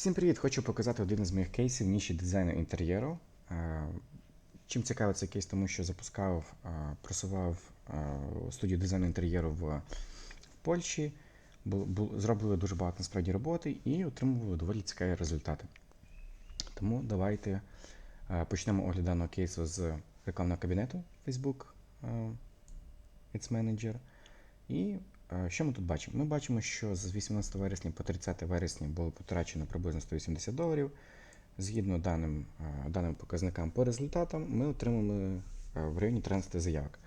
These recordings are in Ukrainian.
Всім привіт! Хочу показати один із моїх кейсів ніші дизайну інтер'єру. Е, Чим цікавий цей кейс, тому що запускав, е, просував е, студію дизайну інтер'єру в, Польщі, зробили дуже багато насправді роботи і отримували доволі цікаві результати. Тому давайте почнемо огляд даного кейсу з рекламного кабінету Facebook Ads Manager. І що ми тут бачимо? Ми бачимо, що з 18 вересня по 30 вересня було потрачено приблизно 180 доларів. Згідно даним, даним показникам по результатам, ми отримали в районі 13 заявок.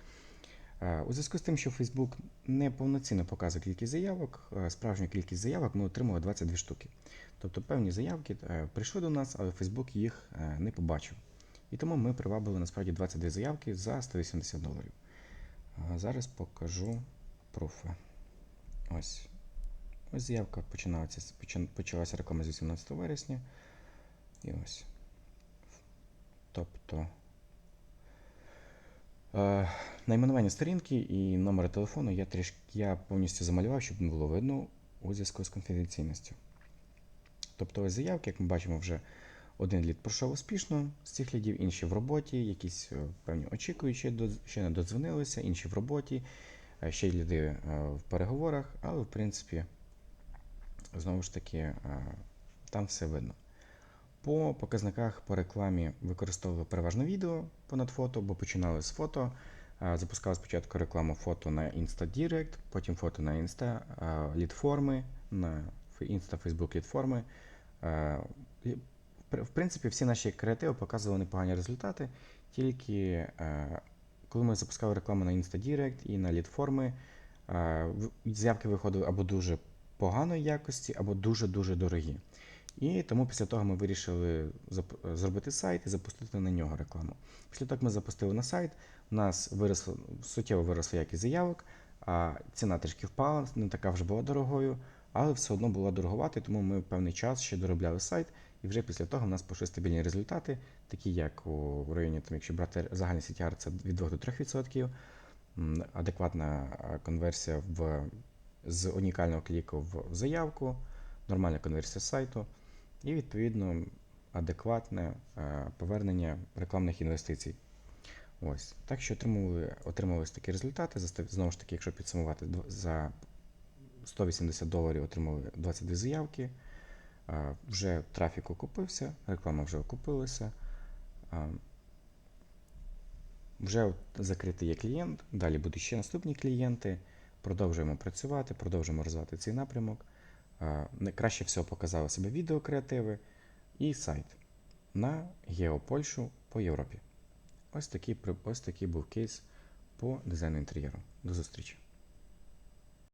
У зв'язку з тим, що Facebook не повноцінно показує кількість заявок, справжню кількість заявок ми отримали 22 штуки. Тобто певні заявки е, прийшли до нас, але Facebook їх е, не побачив. І тому ми привабили насправді 22 заявки за 180 доларів. Зараз покажу пруфи. Ось. Ось заявка починалася, почалася реклама з 18 вересня. І ось. Тобто. Е, найменування сторінки і номер телефону я трішки я повністю замалював, щоб не було видно у зв'язку з конфіденційністю. Тобто ось заявки, як ми бачимо, вже один лід пройшов успішно з цих лідів, інші в роботі, якісь е, певні очікуючі ще не додзвонилися, інші в роботі, ще й ліди е, в переговорах, але в принципі, знову ж таки, е, там все видно. По показниках по рекламі використовували переважно відео понад фото, бо починали з фото. Е, Запускали спочатку рекламу фото на Insta Direct, потім фото на Insta е, лідформи, на Insta Facebook лідформи. Е, в принципі, всі наші креативи показували непогані результати, тільки е, коли ми запускали рекламу на Insta Direct і на лідформи, е, заявки виходили або дуже поганої якості, або дуже-дуже дорогі. І тому після того ми вирішили зробити сайт і запустити на нього рекламу. Після того, як ми запустили на сайт, у нас виросло, суттєво виросла якість заявок, а ціна трішки впала, не така вже була дорогою, але все одно була дороговато, тому ми певний час ще доробляли сайт, і вже після того в нас пішли стабільні результати, такі як у районі, там, якщо брати загальний CTR, це від 2 до 3%, адекватна конверсія в, з унікального кліку в заявку, нормальна конверсія сайту. І відповідно адекватне повернення рекламних інвестицій. Ось. Так що отримували, отримувались такі результати. Знову ж таки, якщо підсумувати, за 180 доларів отримали 22 заявки. Е, Вже трафік окупився, реклама вже окупилася. Е, Вже закритий є клієнт, далі будуть ще наступні клієнти. Продовжуємо працювати, продовжуємо розвивати цей напрямок. Е, Краще всього показали себе відеокреативи і сайт на Геопольщу по Європі. Ось такий, ось такий був кейс по дизайну інтер'єру. До зустрічі!